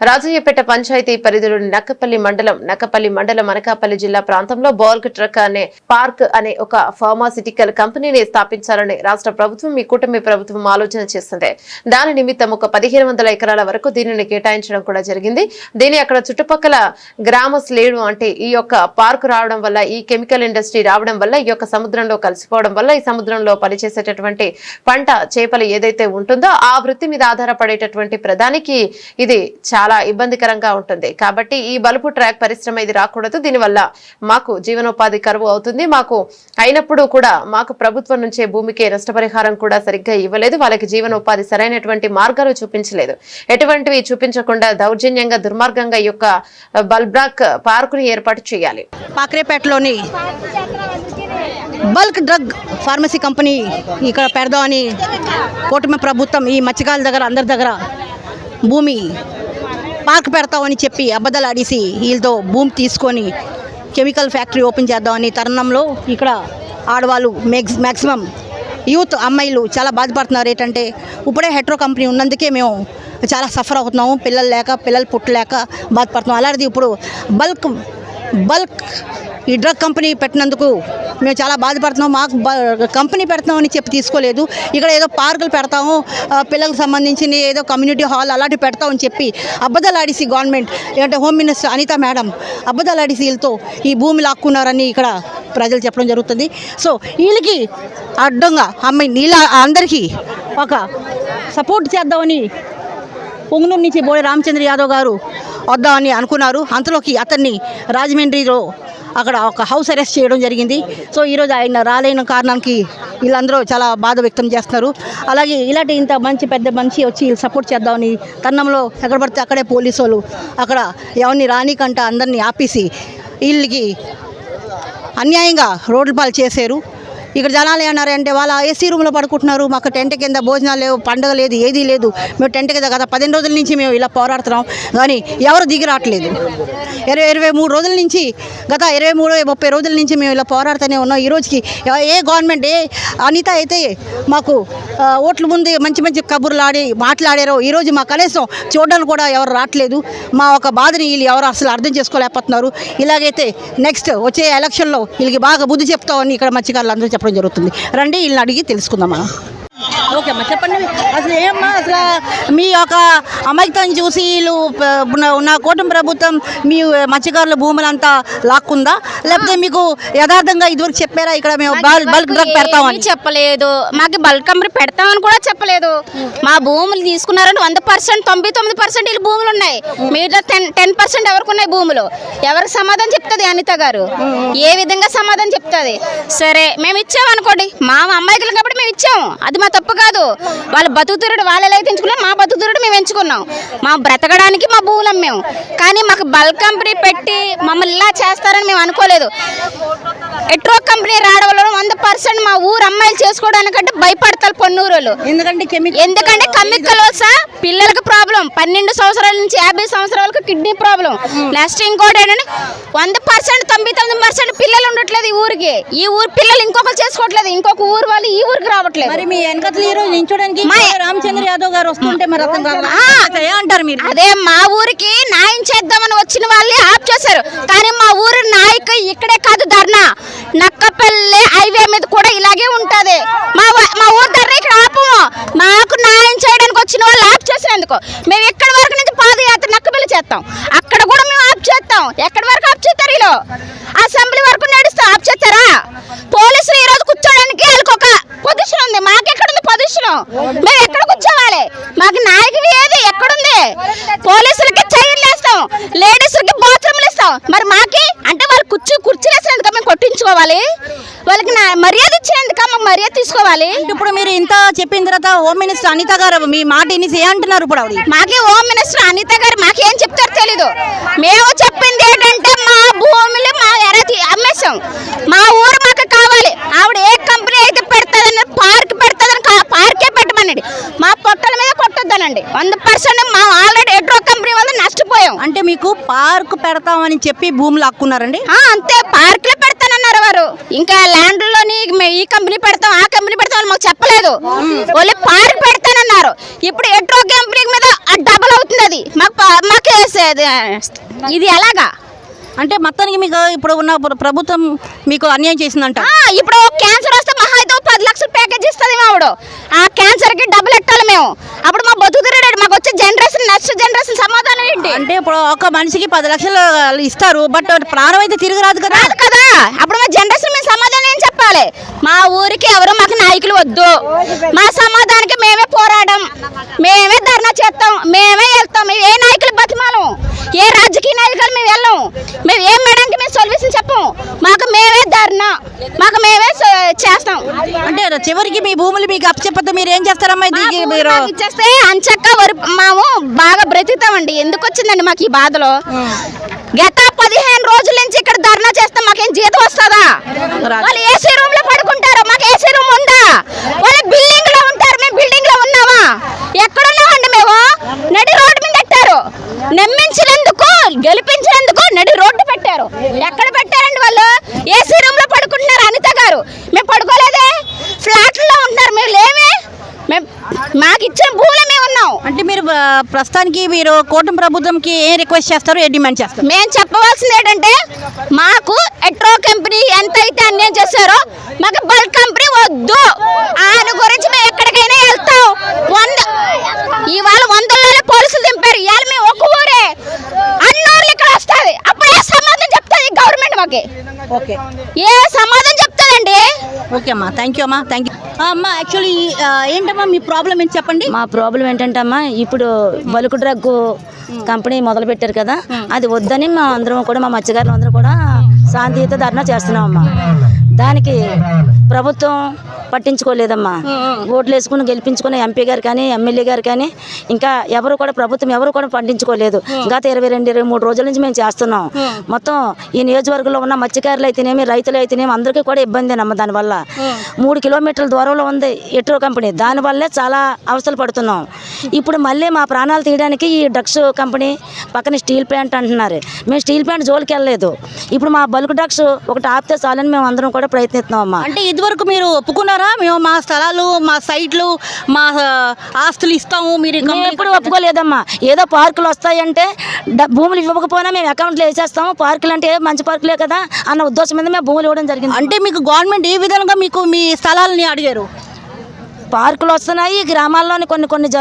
రాజయ్యపేట పంచాయతీ పరిధిలోని నక్కపల్లి మండలం నక్కపల్లి మండలం అనకాపల్లి జిల్లా ప్రాంతంలో బాల్క్ ట్రక్ అనే పార్క్ అనే ఒక ఫార్మాసిటికల్ కంపెనీని స్థాపించాలని రాష్ట్ర ప్రభుత్వం ఈ కూటమి ప్రభుత్వం ఆలోచన చేస్తుంది దాని నిమిత్తం ఒక పదిహేను వందల ఎకరాల వరకు దీనిని కేటాయించడం కూడా జరిగింది. దీని అక్కడ చుట్టుపక్కల గ్రామస్ లేడు అంటే ఈ యొక్క పార్క్ రావడం వల్ల ఈ కెమికల్ ఇండస్ట్రీ రావడం వల్ల ఈ యొక్క సముద్రంలో కలిసిపోవడం వల్ల ఈ సముద్రంలో పనిచేసేటటువంటి పంట చేపలు ఏదైతే ఉంటుందో ఆ వృత్తి మీద ఆధారపడేటటువంటి ప్రధానికి ఇది చాలా ఇబ్బందికరంగా ఉంటుంది. కాబట్టి ఈ బలుపు ట్రాక్ పరిశ్రమ ఇది రాకూడదు. దీనివల్ల మాకు జీవనోపాధి కరువు అవుతుంది. మాకు అయినప్పుడు కూడా మాకు ప్రభుత్వం నుంచే భూమికి నష్టపరిహారం కూడా సరిగ్గా ఇవ్వలేదు. వాళ్ళకి జీవనోపాధి సరైనటువంటి మార్గాలు చూపించలేదు. ఎటువంటివి చూపించకుండా దౌర్జన్యంగా దుర్మార్గంగా ఈ యొక్క బల్బ్రాక్ పార్కును ఏర్పాటు చేయాలి. పాక్రేపేటలోని బల్క్ డ్రగ్ ఫార్మసీ కంపెనీ ఇక్కడ పెడదామని కూటమి ప్రభుత్వం ఈ మత్స్యకారుల దగ్గర అందరి దగ్గర భూమి మాకు పెడతామని చెప్పి అబద్ధాలు ఆడేసి వీళ్ళతో భూమి తీసుకొని కెమికల్ ఫ్యాక్టరీ ఓపెన్ చేద్దామని తరుణంలో ఇక్కడ ఆడవాళ్ళు మ్యాక్స్ మ్యాక్సిమం యూత్ అమ్మాయిలు చాలా బాధపడుతున్నారు. ఏంటంటే ఇప్పుడే హెట్రో కంపెనీ ఉన్నందుకే మేము చాలా సఫర్ అవుతున్నాము. పిల్లలు లేక పిల్లలు పుట్టలేక బాధపడుతున్నాం. అలాంటిది ఇప్పుడు బల్క్ బల్క్ ఈ డ్రగ్ కంపెనీ పెట్టినందుకు మేము చాలా బాధపడుతున్నాం. మాకు కంపెనీ పెడతామని చెప్పి తీసుకోలేదు. ఇక్కడ ఏదో పార్కులు పెడతాము. పిల్లలకు సంబంధించిన ఏదో కమ్యూనిటీ హాల్ అలాంటివి పెడతామని చెప్పి అబద్ధాలు ఆడిసి గవర్నమెంట్ ఏంటంటే హోమ్ మినిస్టర్ అనిత మేడం అబద్ధాలు ఆడిసి వీళ్ళతో ఈ భూమి లాక్కున్నారని ఇక్కడ ప్రజలు చెప్పడం జరుగుతుంది. సో వీళ్ళకి అడ్డంగా అమ్మాయి నీళ్ళ అందరికీ ఒక సపోర్ట్ చేద్దామని పొంగనూరు నుంచి బోడే రామచంద్ర యాదవ్ గారు వద్దామని అనుకున్నారు. అంతలోకి అతన్ని రాజమండ్రిలో అక్కడ ఒక హౌస్ అరెస్ట్ చేయడం జరిగింది. సో ఈరోజు ఆయన రాలేని కారణానికి వీళ్ళందరూ చాలా బాధ వ్యక్తం చేస్తున్నారు. అలాగే ఇలాంటి ఇంత మంచి పెద్ద మనిషి వచ్చి వీళ్ళు సపోర్ట్ చేద్దామని తన్నంలో ఎక్కడ పడితే అక్కడే పోలీసు వాళ్ళు అక్కడ ఎవరిని రానికంట అందరినీ ఆపేసి వీళ్ళకి అన్యాయంగా రోడ్ల పాలు చేశారు. ఇక్కడ జనాలు ఏమన్నారంటే వాళ్ళ ఏసీ రూమ్లో పడుకుంటున్నారు. మాకు టెంట్ కింద భోజనాలు లేవు పండగ లేదు ఏదీ లేదు. మేము టెంట్ కింద గత పదిహేను రోజుల నుంచి మేము ఇలా పోరాడుతున్నాం. కానీ ఎవరు దిగి రావట్లేదు. ఇరవై ఇరవై మూడు రోజుల నుంచి గత ఇరవై మూడు ముప్పై రోజుల నుంచి మేము ఇలా పోరాడుతూనే ఉన్నాం. ఈ రోజుకి ఏ గవర్నమెంట్ ఏ అనిత అయితే మాకు ఓట్ల ముందు మంచి మంచి కబుర్లు ఆడి మాట్లాడారో ఈరోజు మా కనీసం చూడడానికి కూడా ఎవరు రావట్లేదు. మా ఒక బాధని వీళ్ళు ఎవరు అసలు అర్థం చేసుకోలేకపోతున్నారు. ఇలాగైతే నెక్స్ట్ వచ్చే ఎలక్షన్లో వీళ్ళకి బాగా బుద్ధి చెప్తామని ఇక్కడ మత్స్యకారులు అందరూ చెప్పడం జరుగుతుంది. రండి వీళ్ళని అడిగి తెలుసుకుందాం మనం ఓకే అమ్మా చెప్పండి. అసలు ఏమ్మా అసలు మీ యొక్క అమాయకతను చూసి వీళ్ళు ఉన్న కూటమి ప్రభుత్వం మీ మత్స్యకారుల భూములంతా లాక్కుందా? లేకపోతే మీకు యథార్థంగా ఇదివరకు చెప్పారా ఇక్కడ మేము బల్- బల్క్ డ్రగ్ పెడతామని? చెప్పలేదు. మాకు బల్క్ కంపెనీ పెడతామని కూడా చెప్పలేదు. మా భూములు తీసుకున్నారని వంద పర్సెంట్ తొంభై తొమ్మిది పర్సెంట్ వీళ్ళు భూములు ఉన్నాయి. మిగతా టెన్ టెన్ పర్సెంట్ ఎవరికి ఉన్నాయి భూములు? ఎవరికి సమాధానం చెప్తుంది అనిత గారు? ఏ విధంగా సమాధానం చెప్తుంది? సరే మేము ఇచ్చాము అనుకోండి మా అమ్మాయికులు కాబట్టి మేము ఇచ్చాము. అది మా తప్పు కాదు. వాళ్ళ బతుకుతురుడు వాళ్ళు ఎలా అయితే ఎంచుకున్నారు మా బతుకుతురుడు మేము ఎంచుకున్నాం. మా బ్రతకడానికి మా భూములు అమ్మాము కానీ మాకు బల్క్ కంపెనీ పెట్టి మమ్మల్ని ఇలా చేస్తారని మేము అనుకోలేదు. ఎట్రో కంపెనీ రావడం వల్ల వంద పర్సెంట్ మా ఊరు అమ్మాయిలు చేసుకోవడానికంటే భయపడతారు పొన్నూరు వాళ్ళు ఎందుకంటే ఎందుకంటే కెమికల్ వస్తా పిల్లలకు ప్రాబ్లం పన్నెండు సంవత్సరాల నుంచి యాభై సంవత్సరాలకు కిడ్నీ ప్రాబ్లం నెక్స్ట్ ఇంకోటి ఏంటంటే వంద పర్సెంట్ తొంభై తొమ్మిది పర్సెంట్ పిల్లలు ఉండట్లేదు ఈ ఊరికి. ఈ ఊరు పిల్లలు ఇంకొకరు చేసుకోవట్లేదు. ఇంకొక ఊరు వాళ్ళు ఈ ఊరికి రావట్లేదు. వెనకతలు ఈ రోజు నించోడానికి రామచంద్ర యాదవ్ గారు వస్తుంటే మరి అతను. ఏమంటారు మీరు. అదే మా ఊరికి న్యాయం చేద్దామని వచ్చిన వాళ్ళే ఆప్ చేశారు. కానీ మా ఊరు నాయకు ఇక్కడే కాదు ధర్నా. నక్కపల్లి హైవే మీద కూడా ఇలాగే ఉంటది. మా మా ఊరు ధర్నా ఇక్కడ ఆపము. మాకు న్యాయం చేయడానికి వచ్చిన వాళ్ళు ఆప్ చేసినందుకు మేము ఎక్కడి వరకు నుంచి పాదయాత్ర నక్కపల్లి చేస్తాం. అక్కడ కూడా మేము ఆప్ చేస్తాం. ఎక్కడి వరకు ఆప్ చేస్తారు వీళ్ళు అసెంబ్లీ వరకు నడుస్తాం. ఆప్ చేస్తారా? పోలీసులు ఈ రోజు కూర్చోడానికి వాళ్ళకి ఒక పొజిషన్ ఉంది. మాకెక్కడ ఉంది పొజిషన్ మేము ఎక్కడ కూర్చోవాలి? మాకు నాయకుడు ఏది? ఎక్కడుంది? పోలీసులకి చైర్లు వేస్తాం. లేడీస్లకి బాత్రూమ్లు ఇస్తాం. మరి మాకి? అంటే వాళ్ళు కుర్చీ కుర్చీలు వేసినందుక మేము కొట్టించుకోవాలి. వాళ్ళకి నా మర్యాద ఇచ్చినందుక మాకు మర్యాద తీసుకోవాలి. ఇప్పుడు మీరు ఇంత చెప్పిన తర్వాత హోమ్ మినిస్టర్ అనిత గారు మీ మాట ఇనిసి ఏమంటున్నారు ఇప్పుడు ఆవిడ? మాకే హోమ్ మినిస్టర్ అనిత గారు మాకేం చెప్తారో తెలీదు. మేము చెప్పింది ఏంటంటే మా భూములు మా ఎర అమ్మేశాం మా ఊరు మాకు కావాలి ఆవిడ ఏ కంపెనీ అయితే పెడతాదని పార్క్ పెడతాదని కా- పార్కే పెట్టమనండి మా పొట్టల మీద కొట్టొద్దనండి వంద పర్సెంట్ మా ఆల్రెడీ ఎడ్రో కంపెనీ వల్ల నష్టపోయాం అంటే మీకు పార్క్ పెడతామని చెప్పి భూములు హక్కున్నారండి ఆ, అంతే. పార్కులో పెడతానన్నారు చెప్పేవారు ఇంకా ల్యాండ్లోని ఈ కంపెనీ పెడతాం ఆ కంపెనీ పెడతాం అని మాకు చెప్పలేదు. ఓన్లీ పార్క్ పెడతానన్నారు. ఇప్పుడు ఎట్రో కంపెనీ మీద డబల్ అవుతుంది అది. మాకు మాకు ఇది ఎలాగా? అంటే మొత్తానికి మీకు ఇప్పుడు ఉన్న ప్ర- ప్రభుత్వం మీకు అన్యాయం చేసిందంట. ఇప్పుడు క్యాన్సర్ వస్తే మహా అయితే పది లక్షల ప్యాకేజ్ ఇస్తుంది మావిడు. ఆ క్యాన్సర్కి డబ్బులు ఎట్టాలి మేము. అప్పుడు మా బతుకు తిరగడు మాకు వచ్చే జనరేషన్ నెక్స్ట్ జనరేషన్ సమాధానం ఏంటి? అంటే ఇప్పుడు ఒక మనిషికి పది లక్షలు ఇస్తారు బట్ ప్రాణం అయితే తిరిగి రాదు కదా. రాదు కదా. అప్పుడు మా జనరేషన్ మేము సమాధానం ఏం చెప్పాలి? మా ఊరికి ఎవరు మాకు నాయకులు వద్దు. మా సమాధానానికి మేమే పోరాడం. మేమే ధర్నా చేస్తాం. మేమే వెళ్తాం. ఏ నాయకులు బతిమాలం? ఏ మేము ఏం మేడానికి మేము సొల్యూషన్ చెప్పం మాకు మేమే ధర్నా. మాకు మేమే చేస్తాం. అంటే చివరికి మీ భూములు మీకు అప్పచెప్పతే మీరు ఏం చేస్తారమ్మా మీరు ఇచ్చేస్తే అంచక్క వరి మాము బాగా బ్రతుకుతామండి. ఎందుకు వచ్చిందండి మాకు ఈ బాధలో? గత పదిహేను రోజుల నుంచి ఇక్కడ ధర్నా చేస్తే మాకేం జీతం వస్తుందా. వాళ్ళు ఏసీ రూమ్లో పడుకుంటారు. మాకు ఏసీ రూమ్ ఉందా వాళ్ళు బిల్డింగ్లో ఉంటారు మేము బిల్డింగ్లో ఉన్నామా ఎక్కడ ఉన్నామండి మేము నడి రోడ్డు మీద పెట్టారు నమ్మించినందుకు గెలిపించినందుకు నడి రోడ్డు పెట్టారు ఎక్కడ పెట్టారండి వాళ్ళు ఏసీ రూమ్లో పడుకుంటున్నారు అనిత గారు మేము పడుకోలేదే ఫ్లాట్లో ఉంటున్నారు మేము లేమే మేము మాకు ఇచ్చిన భూములు మేము ఉన్నాం అంటే మీరు ఆ, ప్రస్తుతానికి మీరు కూటమి ప్రభుత్వంకి ఏం రిక్వెస్ట్ చేస్తారు? ఏ డిమాండ్ చేస్తారు? మేము చెప్పవలసింది ఏంటంటే మాకు ఎట్రో కంపెనీ ఎంత అయితే అన్యాయం చేశారో మాకు బల్క్ కంపెనీ వద్దు. ఆయన గురించి మేము ఎక్కడికైనా వెళ్తాం. వంద ఇవాళ వందల్లోనే పోలీసులు దింపారు. ఇవాళ మేము ఒక ఊరే. అన్నూర్లు ఇక్కడ వస్తుంది. అప్పుడు ఏ సమాధానం చెప్తుంది గవర్నమెంట్ మాకు. ఓకే. ఏ ఓకే అమ్మా. థ్యాంక్ యూ అమ్మా. థ్యాంక్ యూ అమ్మా యాక్చువల్లీ ఏంటమ్మా మీ ప్రాబ్లం ఏంటి చెప్పండి? మా ప్రాబ్లం ఏంటంటే అమ్మా ఇప్పుడు బలుకు డ్రగ్ కంపెనీ మొదలు పెట్టారు కదా అది వద్దని మా అందరం కూడా మా మత్స్యకారులు అందరూ కూడా శాంతియుత ధర్నా చేస్తున్నాం అమ్మా దానికి ప్రభుత్వం పట్టించుకోలేదమ్మా. ఓట్లు వేసుకుని గెలిపించుకున్న ఎంపీ గారు కానీ ఎమ్మెల్యే గారు కానీ ఇంకా ఎవరు కూడా ప్రభుత్వం ఎవరు కూడా పట్టించుకోలేదు గత ఇరవై రెండు ఇరవై మూడు రోజుల నుంచి మేము చేస్తున్నాం. మొత్తం ఈ నియోజకవర్గంలో ఉన్న మత్స్యకారులు అయితేనేమి రైతులు అయితేనేమి అందరికీ కూడా ఇబ్బందేనమ్మా దానివల్ల మూడు కిలోమీటర్ల దూరంలో ఉంది ఎట్రో కంపెనీ. దానివల్లే చాలా అవస్థలు పడుతున్నాం. ఇప్పుడు మళ్ళీ మా ప్రాణాలు తీయడానికి ఈ డ్రగ్స్ కంపెనీ పక్కన స్టీల్ ప్లాంట్ అంటున్నారు. మేము స్టీల్ ప్లాంట్ జోలికి వెళ్ళలేదు. ఇప్పుడు మా బల్క్ డ్రగ్స్ ఒకటి ఆపితే చాలని మేము అందరం కూడా ప్రయత్నిస్తున్నాం అమ్మా అంటే ఇదివరకు మీరు ఒప్పుకున్నారా? మేము మా స్థలాలు మా సైట్లు మా ఆస్తులు ఇస్తాము మీరు ఎప్పుడు ఒప్పుకోలేదమ్మా. ఏదో పార్కులు వస్తాయంటే భూములు ఇవ్వకపోయినా మేము అకౌంట్లో వేసేస్తాము. పార్కులు అంటే మంచి పార్కులే కదా అన్న ఉద్దేశం మీద మేము భూములు ఇవ్వడం జరిగింది. అంటే మీకు గవర్నమెంట్ ఏ విధంగా మీకు మీ స్థలాలని అడిగారు? పార్కులు వస్తున్నాయి గ్రామాల్లోని కొన్ని కొన్ని జ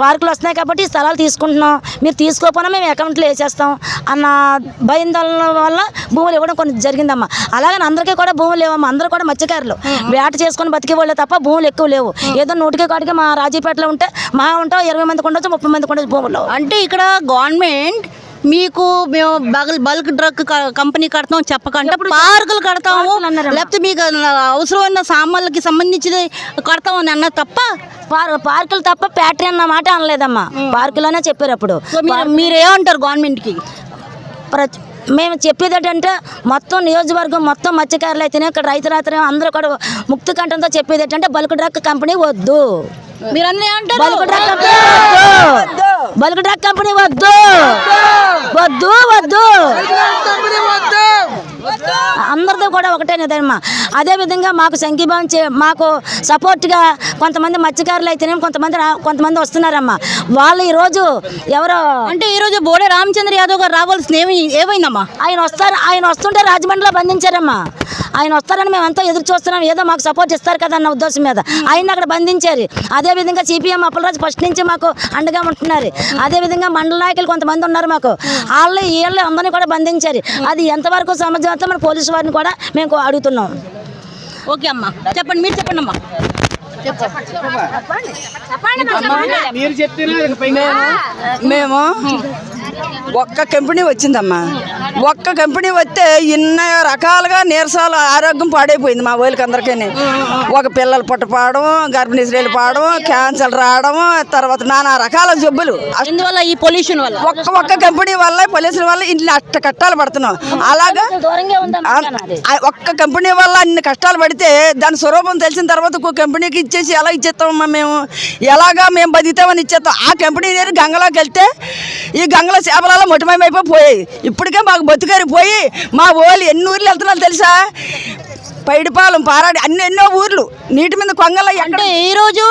పార్కులు వస్తున్నాయి కాబట్టి ఈ స్థలాలు తీసుకుంటున్నాం. మీరు తీసుకోకపోయినా మేము అకౌంట్లో వేసేస్తాం అన్న భయందోళన వల్ల భూములు ఇవ్వడం కొన్ని జరిగిందమ్మా. అలాగని అందరికీ కూడా భూములు లేవమ్మా. అందరూ కూడా మత్స్యకారులు. వేట చేసుకొని బతికే వాళ్ళే తప్ప భూములు ఎక్కువ లేవు. ఏదో నూటికి కాటికి మా రాజీపేటలో ఉంటే మా ఉంటాం ఇరవై మందికి ఉండొచ్చు ముప్పై మందికి ఉండొచ్చు భూములు అంటే ఇక్కడ గవర్నమెంట్ మీకు మేము బల్క్ బల్క్ డ్రగ్ కంపెనీ కడతాం చెప్పకంటే పార్కులు కడతాము. లేకపోతే మీకు అవసరమైన సామాన్లకి సంబంధించి కడతామని అన్న తప్ప పార్ పార్కులు తప్ప ఫ్యాక్టరీ అన్న మాట అనలేదమ్మా. పార్కులోనే చెప్పారు అప్పుడు. మీరు మీరు ఏమంటారు గవర్నమెంట్కి? ప్రతి మేము చెప్పేది ఏంటంటే మొత్తం నియోజకవర్గం మొత్తం మత్స్యకారులు అయితేనే ఇక్కడ రైతులు అయితేనే అందరూ కూడా ముక్తి కంఠంతో చెప్పేది ఏంటంటే బల్క్ డ్రగ్ కంపెనీ వద్దు. మీరన్నీ ఏమంటారు బల్క్ డ్రగ్ కంపెనీ వద్దు. బల్క్ డ్రగ్ కంపెనీ వద్దు వద్దు వద్దు అందరిది కూడా ఒకటే నిదమ్మా అదే విధంగా మాకు సంఘీభావం చే మాకు సపోర్ట్గా కొంతమంది మత్స్యకారులు అయితేనేమి కొంతమంది కొంతమంది వస్తున్నారమ్మా. వాళ్ళు ఈరోజు ఎవరో అంటే ఈరోజు బోడే రామచంద్ర యాదవ్ గారు రావాల్సిన ఏమి ఏమైందమ్మా? ఆయన వస్తారు ఆయన వస్తుంటే రాజమండ్రిలో బంధించారమ్మా. ఆయన వస్తారని మేము ఎంతో ఎదురు చూస్తున్నాం. ఏదో మాకు సపోర్ట్ ఇస్తారు కదా అన్న ఉద్దేశం మీద. ఆయన అక్కడ బంధించారు. అదే విధంగా సిపిఎం అప్పలరాజు ఫస్ట్ నుంచి మాకు అండగా ఉంటున్నారు. అదే విధంగా మండల నాయకులు కొంతమంది ఉన్నారు మాకు. వాళ్ళు వీళ్ళు అందరినీ కూడా బంధించారు. అది ఎంతవరకు సమాజంతో మన పోలీసు వారిని కూడా మేము అడుగుతున్నాం. ఓకే అమ్మా. చెప్పండి మీరు చెప్పండి అమ్మా. మేము ఒక్క కంపెనీ వచ్చిందమ్మా. ఒక్క కంపెనీ వస్తే ఇన్ని రకాలుగా నీరసాలు ఆరోగ్యం పాడైపోయింది మా వాళ్ళకి అందరికీ ఒక పిల్లలు పుట్టపావడం గర్భిణీ స్త్రీలు పావడం క్యాన్సర్ రావడం తర్వాత నానా రకాల జబ్బులు. ఎందువల్ల ఈ పొల్యూషన్ వల్ల? ఒక్క ఒక్క కంపెనీ వల్ల పోలీసుల వల్ల ఇన్ని అష్ట కట్టాలు పడుతున్నాం. అలాగా ఒక్క కంపెనీ వల్ల అన్ని కష్టాలు పడితే దాని స్వరూపం తెలిసిన తర్వాత ఇంకో కంపెనీకి ఇచ్చేసి ఎలా ఇచ్చేస్తామమ్మా మేము? ఎలాగా మేము బతికితామని ఇచ్చేస్తాం. ఆ కంపెనీ గంగలోకి వెళ్తే ఈ గంగలో చేపలలో మొట్టమయమైపోయి పోయాయి ఇప్పటికే మాకు బతుకారి పోయి మా ఓళ్ళు ఎన్ని ఊర్లు వెళ్తున్నారు తెలుసా? పైడిపాలెం పారాడి అన్ని ఎన్నో ఊర్లు. నీటి మీద కొంగల అంటే ఈ రోజు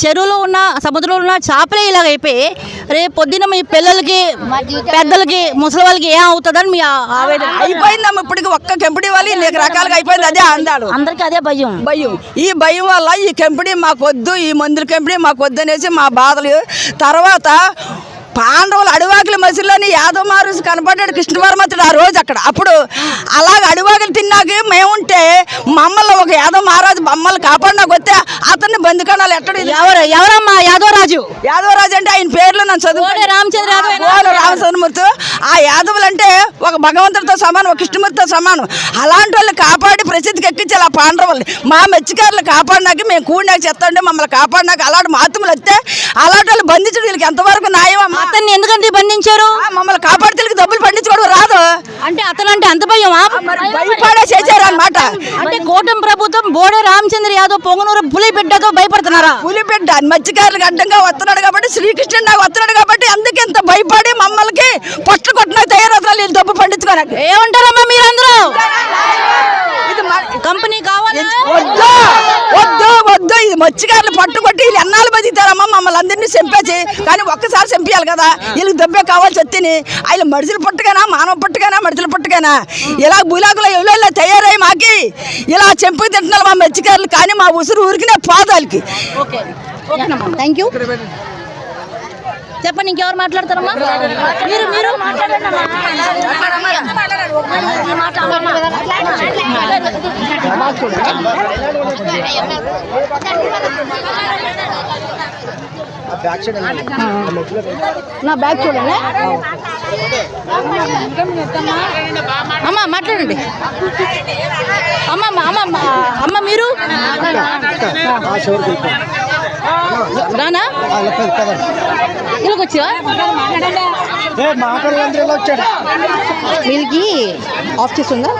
చెరువులో ఉన్న సముద్రంలో ఉన్న చేపలే ఇలాగ అయిపోయి రేపు పొద్దున మీ పిల్లలకి పెద్దలకి ముసలి వాళ్ళకి ఏం అవుతుందని మీ ఆవేదన. అయిపోయిందమ్మ ఇప్పటికి ఒక్క కెంపుడి వాళ్ళు అనేక రకాలుగా అయిపోయింది అదే అందాలు. అందరికీ అదే భయం. భయం. ఈ భయం వల్ల ఈ కంపెనీ మాకు వద్దు ఈ మందుల కంపెనీ మాకు వద్దు అనేసి మా బాధలు. తర్వాత పాండవులు అడివాకుల మసిలోని యాదవ్ మారుసు కనపడ్డాడు కృష్ణవర్మతుడు ఆ రోజు అక్కడ. అప్పుడు అలాగ అడివాకులు తిన్నాక మేముంటే మమ్మల్ని ఒక యాదవ్ మహారాజు మమ్మల్ని కాపాడినాక వస్తే అతన్ని బందికణాలు ఎట్టడు ఎవరు? ఎవరమ్మా యాదవరాజు? యాదవరాజు అంటే ఆయన పేర్లు నన్ను చదువు రామచంద్ర రామచంద్రమూర్తి. ఆ యాదవులు అంటే ఒక భగవంతుడితో సమానం ఒక కృష్ణమూర్తితో సమానం. అలాంటి వాళ్ళని కాపాడి ప్రసిద్ధికి ఎక్కించాలి ఆ పాండవుల్ని. మా మెచ్చికారులు కాపాడినాక మేము కూడినాక చెత్తండి మమ్మల్ని కాపాడినాక అలాంటి మహాత్ములు వస్తే అలాంటి వాళ్ళు బంధించడం వీళ్ళకి ఎంతవరకు న్యాయం అతన్ని ఎందుకంటే బంధించారు? మమ్మల్ని కాపాడితే వీళ్ళకి డబ్బులు పండించుకోవడం రాదు. అంటే అతను అంటే అంత భయం మరి భయపడే చేశారు అనమాట అంటే కూటమి ప్రభుత్వం బోడే రామచంద్ర యాదవ్ పొంగనూరు పులి బిడ్డతో భయపడుతున్నారా? పులిబిడ్డ మత్స్యకారులకు అడ్డంగా వస్తున్నాడు కాబట్టి శ్రీకృష్ణుడు నాకు వస్తున్నాడు కాబట్టి అందుకే ఇంత భయపడి మమ్మల్ని పట్టు కొట్టిన తయారవుతారు వీళ్ళు డబ్బు పండించుకోనట్టు ఏమంటారమ్మా మీరందరూ? ఇది మ- కంపెనీ కావాలా? వద్దు వద్దు ఇది మత్స్యకారులు పట్టుకొట్టి వీళ్ళు ఎన్నాళ్ళు బతికితారమ్మా? మమ్మల్ని అందరినీ చంపేసి కానీ ఒక్కసారి చంపేయాలి కదా. వీళ్ళకి దెబ్బే కావాల్సి వచ్చింది ఆయన మనుషులు పుట్టగానా మానవ పుట్టగానా మనుషులు పుట్టగానా ఇలా భూలాకులో ఎవరో తయారై మాకి. ఇలా చెంపు తింటున్నారు మా మత్స్యకారులు కానీ మా ఉసురు ఊరికినే పాదాలకి. థ్యాంక్ యూ చెప్పండి ఇంకెవరు మాట్లాడతారమ్మా మీరు మీరు నా బ్యాగ్ చూడండి అమ్మ మాట్లాడండి అమ్మ అమ్మ అమ్మ మీరు రానా ఇలాగ వచ్చా వీళ్ళకి ఆఫ్ చేసి ఉందా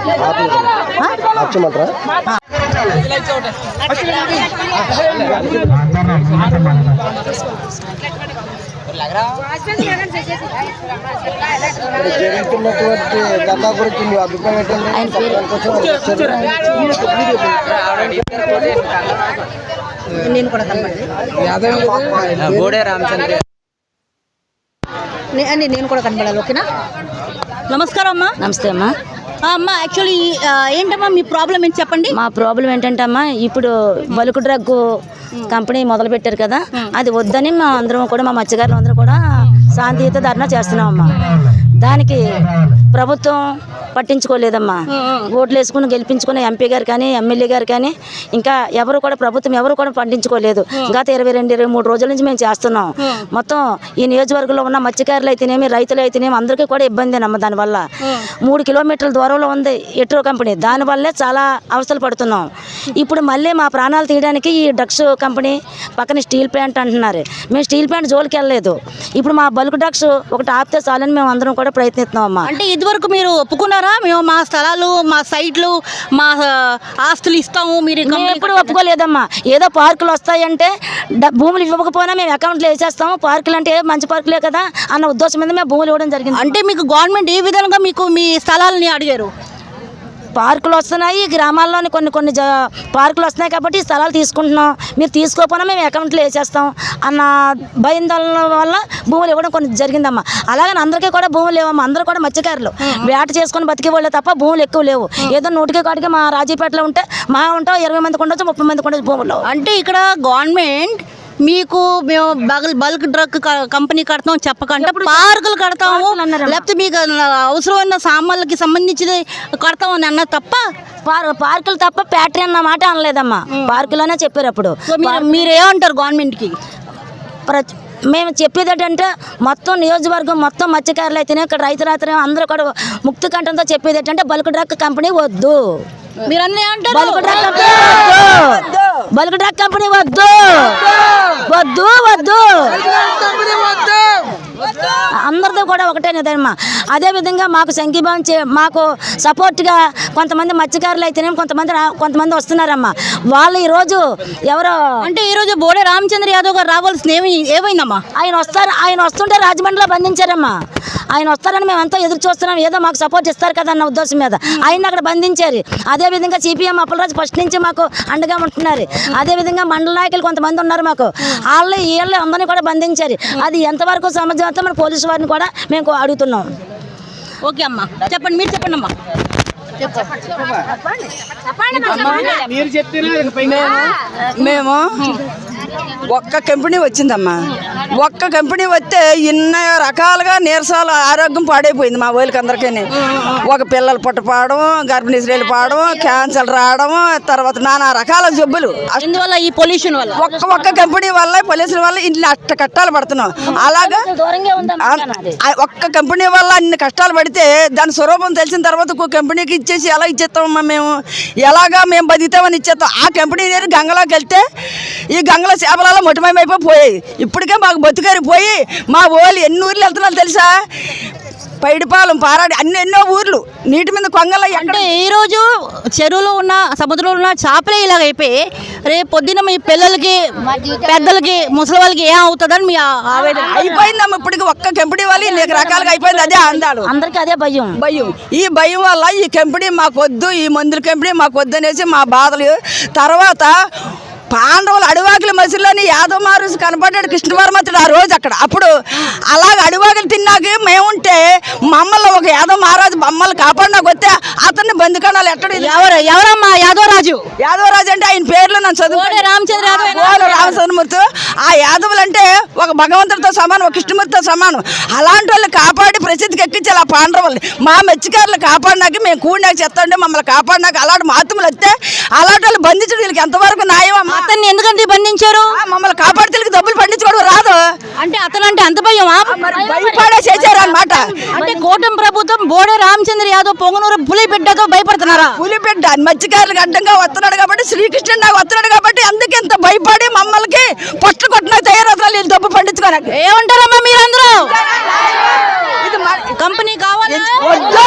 జరుగుతున్నటువంటి దందా గురించి మీ అభిప్రాయం ఏంటండి నేను కూడా బోడే రామచంద్ర అండి నేను కూడా కనపడాలి ఓకేనా? నమస్కారం అమ్మా. నమస్తే అమ్మా. అమ్మా యాక్చువల్లీ ఏంటమ్మా మీ ప్రాబ్లం ఏంటి చెప్పండి? మా ప్రాబ్లం ఏంటంటే అమ్మా ఇప్పుడు బలుకు డ్రగ్ కంపెనీ మొదలు పెట్టారు కదా అది వద్దని మా అందరం కూడా మా మత్స్యకారులు అందరూ కూడా శాంతియుత ధర్నా చేస్తున్నాం అమ్మా. దానికి ప్రభుత్వం పట్టించుకోలేదమ్మా. ఓట్లు వేసుకుని గెలిపించుకున్న ఎంపీ గారు కానీ ఎమ్మెల్యే గారు కానీ ఇంకా ఎవరు కూడా ప్రభుత్వం ఎవరు కూడా పట్టించుకోలేదు. గత ఇరవై రెండు ఇరవై మూడు రోజుల నుంచి మేము చేస్తున్నాం. మొత్తం ఈ నియోజకవర్గంలో ఉన్న మత్స్యకారులు అయితేనేమి రైతులు అయితేనేమి అందరికీ కూడా ఇబ్బందేనమ్మా దానివల్ల మూడు కిలోమీటర్ల దూరంలో ఉంది ఎట్రో కంపెనీ. దానివల్లే చాలా అవస్థలు పడుతున్నాం. ఇప్పుడు మళ్ళీ మా ప్రాణాలు తీయడానికి ఈ డ్రగ్స్ కంపెనీ పక్కన స్టీల్ ప్లాంట్ అంటున్నారు. మేము స్టీల్ ప్లాంట్ జోలికి వెళ్ళలేదు. ఇప్పుడు మా బల్క్ డ్రగ్స్ ఒకటి ఆపితే చాలని మేము అందరం కూడా ప్రయత్నిస్తున్నాం అమ్మా. అంటే ఇదివరకు మీరు ఒప్పుకున్నారా? మేము మా స్థలాలు మా సైట్లు మా ఆస్తులు ఇస్తాము మీరు ఎప్పుడు ఒప్పుకోలేదమ్మా. ఏదో పార్కులు వస్తాయంటే భూములు ఇవ్వకపోయినా మేము అకౌంట్లో వేసేస్తాము. పార్కులు అంటే ఏ మంచి పార్కులే కదా అన్న ఉద్దేశం మీద మేము భూములు ఇవ్వడం జరిగింది. అంటే మీకు గవర్నమెంట్ ఏ విధంగా మీకు మీ స్థలాలని అడిగారు? పార్కులు వస్తున్నాయి గ్రామాల్లోని కొన్ని కొన్ని జ పార్కులు వస్తున్నాయి కాబట్టి స్థలాలు తీసుకుంటున్నాం. మీరు తీసుకోకపోయినా మేము అకౌంట్లో వేసేస్తాం అన్న భయందోళన వల్ల భూములు ఇవ్వడం కొన్ని జరిగిందమ్మా. అలాగని అందరికీ కూడా భూములు లేవమ్మా. అందరూ కూడా మత్స్యకారులు. వేట చేసుకొని బతికే వాళ్ళే తప్ప భూములు ఎక్కువ లేవు. ఏదో నూటికి కాడికి మా రాజీపేటలో ఉంటే మా ఉంటాం ఇరవై మందికి ఉండొచ్చు ముప్పై మందికి ఉండొచ్చు భూములు అంటే ఇక్కడ గవర్నమెంట్ మీకు మేము బల్క్ బల్క్ డ్రగ్ కంపెనీ కడతాం చెప్పకుండా. పార్కులు కడతాము. లేకపోతే మీకు అవసరమైన సామాన్లకి సంబంధించి కడతాం అని అన్న తప్ప పార్ పార్కులు తప్ప ఫ్యాక్టరీ అన్న మాట అనలేదమ్మా. పార్కులోనే చెప్పారు అప్పుడు. సో మీరు మీరు ఏమంటారు గవర్నమెంట్కి? ప్రతి మేము చెప్పేది ఏంటంటే మొత్తం నియోజకవర్గం మొత్తం మత్స్యకారులు అయితేనే ఇక్కడ రైతులు అయితేనే అందరూ కూడా ముక్తి కంఠంతో చెప్పేది ఏంటంటే బల్క్ డ్రగ్ కంపెనీ వద్దు. మీరు అన్నీ అంటారు బల్క్ డ్రగ్ కంపెనీ వద్దు. వద్దు. వద్దు వద్దు. అందరితో కూడా ఒకటే నిదమ్మా అదే విధంగా మాకు సంఘీభావం చే మాకు సపోర్ట్గా కొంతమంది మత్స్యకారులు అయితేనేమో కొంతమంది కొంతమంది వస్తున్నారమ్మా. వాళ్ళు ఈరోజు ఎవరో అంటే ఈ రోజు బోడే రామచంద్ర యాదవ్ గారు రావాల్సిన ఏమి ఏమైందమ్మా? ఆయన వస్తారు ఆయన వస్తుంటే రాజమండ్రిలో బంధించారమ్మా. ఆయన వస్తారని మేము ఎంతో ఎదురు చూస్తున్నాం. ఏదో మాకు సపోర్ట్ ఇస్తారు కదా అన్న ఉద్దేశం మీద. ఆయన అక్కడ బంధించారు. అదేవిధంగా సిపిఎం అప్పలరాజు ఫస్ట్ నుంచి మాకు అండగా ఉంటున్నారు. అదేవిధంగా మండల నాయకులు కొంతమంది ఉన్నారు మాకు. వాళ్ళు వీళ్ళు అందరినీ కూడా బంధించారు. అది ఎంతవరకు సమంజసం మన పోలీసు వారిని కూడా మేము అడుగుతున్నాం. ఓకే అమ్మా. చెప్పండి మీరు చెప్పండి అమ్మా. మేము ఒక్క కంపెనీ వచ్చిందమ్మా. ఒక్క కంపెనీ వస్తే ఇన్న రకాలుగా నీరసాలు ఆరోగ్యం పాడైపోయింది మా వాళ్ళకి అందరికీ ఒక పిల్లలు పుట్టపావడం గర్భిణీ స్త్రీలు పావడం క్యాన్సర్ రావడం తర్వాత నానా రకాల జబ్బులు. ఎందువల్ల ఈ పొల్యూషన్ వల్ల? ఒక్క ఒక్క కంపెనీ వల్ల పోలీసుల వల్ల ఇన్ని అట్ట కట్టాలు పడుతున్నాం. అలాగా ఒక్క కంపెనీ వల్ల అన్ని కష్టాలు పడితే దాని స్వరూపం తెలిసిన తర్వాత ఇంకో కంపెనీకి ఇచ్చేసి ఎలా ఇచ్చేస్తామమ్మా మేము? ఎలాగా మేము బతికితామని ఇచ్చేస్తాం. ఆ కంపెనీ దగ్గర గంగలోకి వెళ్తే ఈ గంగలో చేపలలో మొట్టమయమైపోయి పోయాయి ఇప్పటికే మాకు బతుకారి పోయి మా వాళ్ళు ఎన్ని ఊర్లు వెళ్తున్నారు తెలుసా? పైడిపాలెం పారాడి అన్ని ఎన్నో ఊర్లు. నీటి మీద కొంగల అంటే ఈ రోజు చెరువులో ఉన్న సముద్రంలో ఉన్న చేపలే ఇలాగ అయిపోయి రేపు పొద్దున్న మీ పిల్లలకి పెద్దలకి ముసలి వాళ్ళకి ఏం అవుతుందని మీ ఆవేదన. అయిపోయిందమ్మా ఇప్పటికి ఒక్క కంపెనీ వాళ్ళు ఇన్ని రకాలుగా అయిపోయింది అదే అందాలు. అందరికీ అదే భయం. భయం. ఈ భయం వల్ల ఈ కంపెనీ మాకు వద్దు ఈ మందుల కంపెనీ మాకు వద్దు అనేసి మా బాధలు. తర్వాత పాండవులు అడివాకుల మధ్యలోని యాదవ్ మారుసి కనపడ్డాడు కృష్ణవర్మతుడు ఆ రోజు అక్కడ. అప్పుడు అలాగ అడివాకులు తిన్నాక మేముంటే మమ్మల్ని ఒక యాదవ్ మహారాజు మమ్మల్ని కాపాడినాక వస్తే అతన్ని బందికణాలు ఎట్టడు ఎవరు? ఎవరమ్మా? యాదవరాజు. యాదవరాజు అంటే ఆయన పేర్లు నన్ను చదువు రామచంద్ర యాదవ్ రామచంద్రమూర్తి. ఆ యాదవులు అంటే ఒక భగవంతుడితో సమానం ఒక కృష్ణమూర్తితో సమానం. అలాంటి వాళ్ళు కాపాడి ప్రసిద్ధికి ఎక్కించాలి ఆ పాండవుల్ని. మా మెచ్చికారులు కాపాడినాక మేము కూడినాక చెత్తండి మమ్మల్ని కాపాడినాక అలాంటి మహాత్ములు వస్తే అలాంటి వాళ్ళు బంధించడం వీళ్ళకి ఎంతవరకు న్యాయం? అతన్ని ఎందుకంటే బంధించారు? మమ్మల్ని కాపాడితే వీళ్ళకి డబ్బులు పండించుకోవడం రాదు. అంటే అతను అంటే అంత భయపడే చేశారు అనమాట అంటే కూటమి ప్రభుత్వం బోడే రామచంద్ర యాదవ్ పొంగనూరు పులి బిడ్డతో భయపడుతున్నారా? పులిబిడ్డ మత్స్యకారులకు అడ్డంగా వస్తున్నాడు కాబట్టి శ్రీకృష్ణుడు నాకు వస్తున్నాడు కాబట్టి అందుకే ఇంత భయపడి మమ్మల్ని పొట్ల కొట్టిన తయారవుతున్నారు. వీళ్ళు డబ్బు పండించుకోనకి ఏమంటారమ్మా మీరందరూ? కంపెనీ కావాలి? వద్దు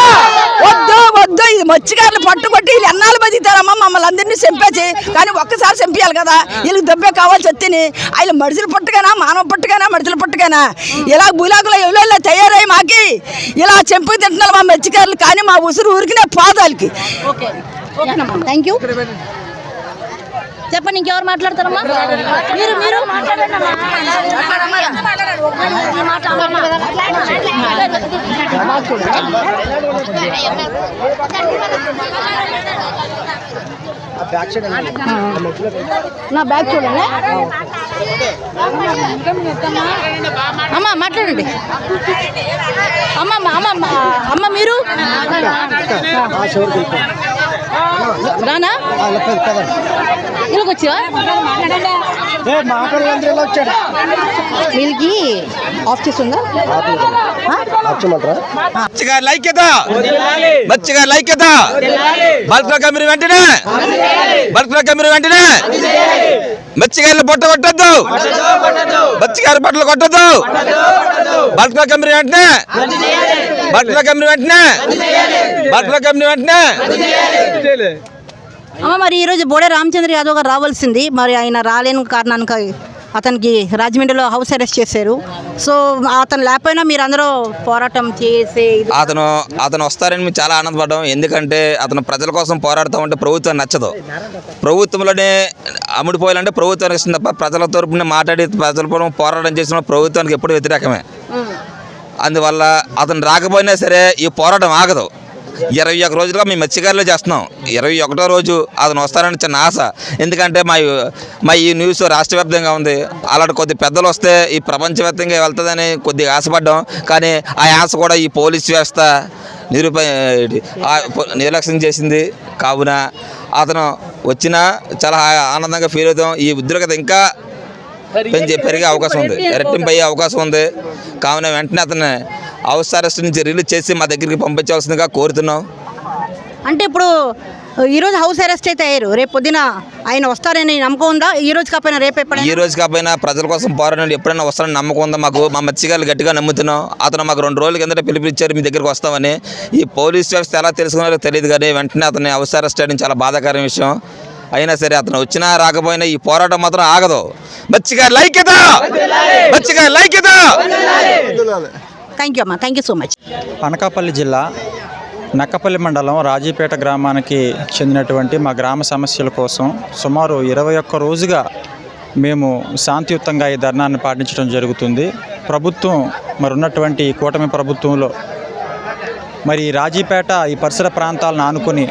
వద్దు వద్దు. ఇది మత్స్యకారులు పట్టుకొట్టి వీళ్ళు ఎన్నాళ్ళు బతుకుతారమ్మా? మమ్మల్ని అందరినీ చంపేసి కానీ ఒక్కసారి చంపేయాలి కదా. వీళ్ళకి దెబ్బే కావాలి చెత్తిని వీళ్ళు మనుషులు పుట్టగానా మానవ పుట్టగానా మనుషులు పుట్టగానా ఇలా బులాకులు ఎవరో తయారై మాకి. ఇలా చంపి తింటున్నారు మా మత్స్యకారులు. కానీ మా ఉసురు ఊరికినే పాదాలకి. థ్యాంక్ యూ చెప్పండి ఇంకెవరు మాట్లాడతారమ్మా? మీరు మీరు. నా బ్యాగ్ చూడండి. అమ్మ మాట్లాడండి. అమ్మ అమ్మ అమ్మ అమ్మ మీరు? రానా? ఇలాగ వచ్చా వచ్చాడు వీళ్ళకి ఆఫ్ చేస్తుందా? వచ్చమంటారా మత్స్యకారుల ఐక్యత మత్స్యకారుల ఐక్యత బల్క్ల కమిరి వెంటనే. బల్క్ల కమిరి వెంటనే. మత్స్యకారులు బొట్ట కొట్టద్దు. మత్స్యకారు బట్టలు కొట్టద్దు. బల్క్ల కమిరి వెంటనే. బల్క్ల కమిరి వెంటనే. బల్క్ల కమిరి వెంటనే. అమ్మ మరి ఈరోజు బోడే రామచంద్ర యాదవ్ గారు రావాల్సింది. మరి ఆయన రాలేని కారణానికి అతనికి రాజమండ్రిలో హౌస్ అరెస్ట్ చేశారు. సో అతను లేకపోయినా మీరు అందరూ పోరాటం చేసే అతను అతను వస్తారని మేము చాలా ఆనందపడ్డాం. ఎందుకంటే అతను ప్రజల కోసం పోరాడుతూ ఉంటే ప్రభుత్వం నచ్చదు. ప్రభుత్వంలోనే అమ్ముడిపోయాలంటే ప్రభుత్వానికి ఇస్తుంది తప్ప ప్రజల తరపున మాట్లాడి ప్రజల పరం పోరాటం చేసిన ప్రభుత్వానికి ఎప్పుడు వ్యతిరేకమే. అందువల్ల అతను రాకపోయినా సరే ఈ పోరాటం ఆగదు. ఇరవై ఒక రోజులుగా మేము మత్స్యకారులు చేస్తున్నాం. ఇరవై ఒకటో రోజు అతను వస్తారని చిన్న ఆశ. ఎందుకంటే మా మా ఈ న్యూస్ రాష్ట్ర వ్యాప్తంగా ఉంది. అలాంటి కొద్ది పెద్దలు వస్తే ఈ ప్రపంచవ్యాప్తంగా వెళ్తుందని కొద్దిగా ఆశపడ్డాం. కానీ ఆ ఆశ కూడా ఈ పోలీస్ వ్యవస్థ నిరుప నిర్లక్ష్యం చేసింది. కావున అతను వచ్చినా చాలా ఆనందంగా ఫీల్ అవుతాం. ఈ ఉద్రిక్తత ఇంకా పెంచి పెరిగే అవకాశం ఉంది. రెట్టింపు అయ్యే అవకాశం. ఉంది. కావున వెంటనే అతన్ని హౌస్ అరెస్ట్ నుంచి రిలీజ్ చేసి మా దగ్గరికి పంపించవలసిందిగా కోరుతున్నాం. అంటే ఇప్పుడు ఈరోజు హౌస్ అరెస్ట్ అయితే అయ్యారు. రేపు పొద్దున ఆయన వస్తారని నమ్మకం ఉందా? ఈ రోజు కాకపోయినా రేపు ఈ ఎప్పుడైనా రోజు కాకపోయినా ప్రజల కోసం పోరాడి ఎప్పుడైనా వస్తారని నమ్మకం ఉందా మాకు? మా మత్స్యకారులు గట్టిగా నమ్ముతున్నాం. అతను మాకు రెండు రోజుల కిందట పిలిపించారు మీ దగ్గరికి వస్తామని. ఈ పోలీస్ వ్యవస్థ ఎలా తెలుసుకున్నారో తెలియదు కానీ వెంటనే అతన్ని హౌస్ అరెస్ట్ చేయడం చాలా బాధాకరమైన విషయం. అయినా సరే అతను వచ్చినా రాకపోయినా ఈ పోరాటం మాత్రం ఆగదు. మత్స్యకారుల ఐక్యత మత్స్యకారుల ఐక్యత థ్యాంక్ యూ అమ్మా. Thank you so much Anakapalli జిల్లా నక్కపల్లి మండలం రాజీపేట గ్రామానికి చెందినటువంటి మా గ్రామ సమస్యల కోసం సుమారు ఇరవై ఒక్క రోజుగా మేము శాంతియుతంగా ఈ ధర్నాన్ని పాటించడం జరుగుతుంది. ప్రభుత్వం మరి ఉన్నటువంటి ఈ కూటమి ప్రభుత్వంలో మరి ఈ రాజీపేట ఈ పరిసర ప్రాంతాలను ఆనుకొని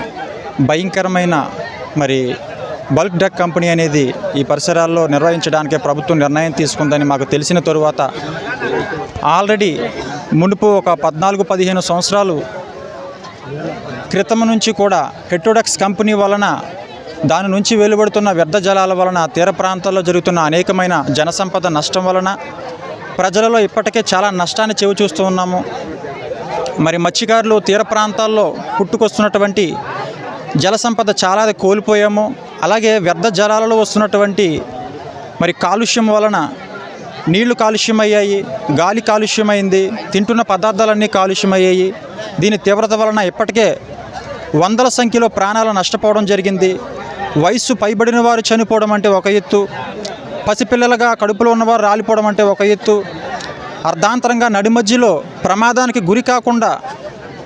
భయంకరమైన మరి బల్క్ డక్ కంపెనీ అనేది ఈ పరిసరాల్లో నిర్వహించడానికి ప్రభుత్వం నిర్ణయం తీసుకుందని మాకు తెలిసిన తరువాత ఆల్రెడీ మునుపు ఒక పద్నాలుగు పదిహేను సంవత్సరాలు క్రితం నుంచి కూడా హెటోడక్స్ కంపెనీ వలన దాని నుంచి వెలువడుతున్న వ్యర్థ జలాల వలన తీర ప్రాంతాల్లో జరుగుతున్న అనేకమైన జనసంపద నష్టం వలన ప్రజలలో ఇప్పటికే చాలా నష్టాన్ని చెవి చూస్తూ ఉన్నాము. మరి మత్స్యకారులు తీర ప్రాంతాల్లో పుట్టుకొస్తున్నటువంటి జల సంపద చాలా కోల్పోయాము. అలాగే వ్యర్థ జలాలలో వస్తున్నటువంటి మరి కాలుష్యం వలన నీళ్ళు కాలుష్యమయ్యాయి గాలి కాలుష్యమైంది తింటున్న పదార్థాలన్నీ కాలుష్యమయ్యాయి. దీని తీవ్రత వలన ఇప్పటికే వందల సంఖ్యలో ప్రాణాలు నష్టపోవడం జరిగింది. వయస్సు పైబడిన వారు చనిపోవడం అంటే ఒక ఎత్తు పసిపిల్లలుగా కడుపులో ఉన్నవారు రాలిపోవడం అంటే ఒక ఎత్తు. అర్ధాంతరంగా నడి మధ్యలో ప్రమాదానికి గురి కాకుండా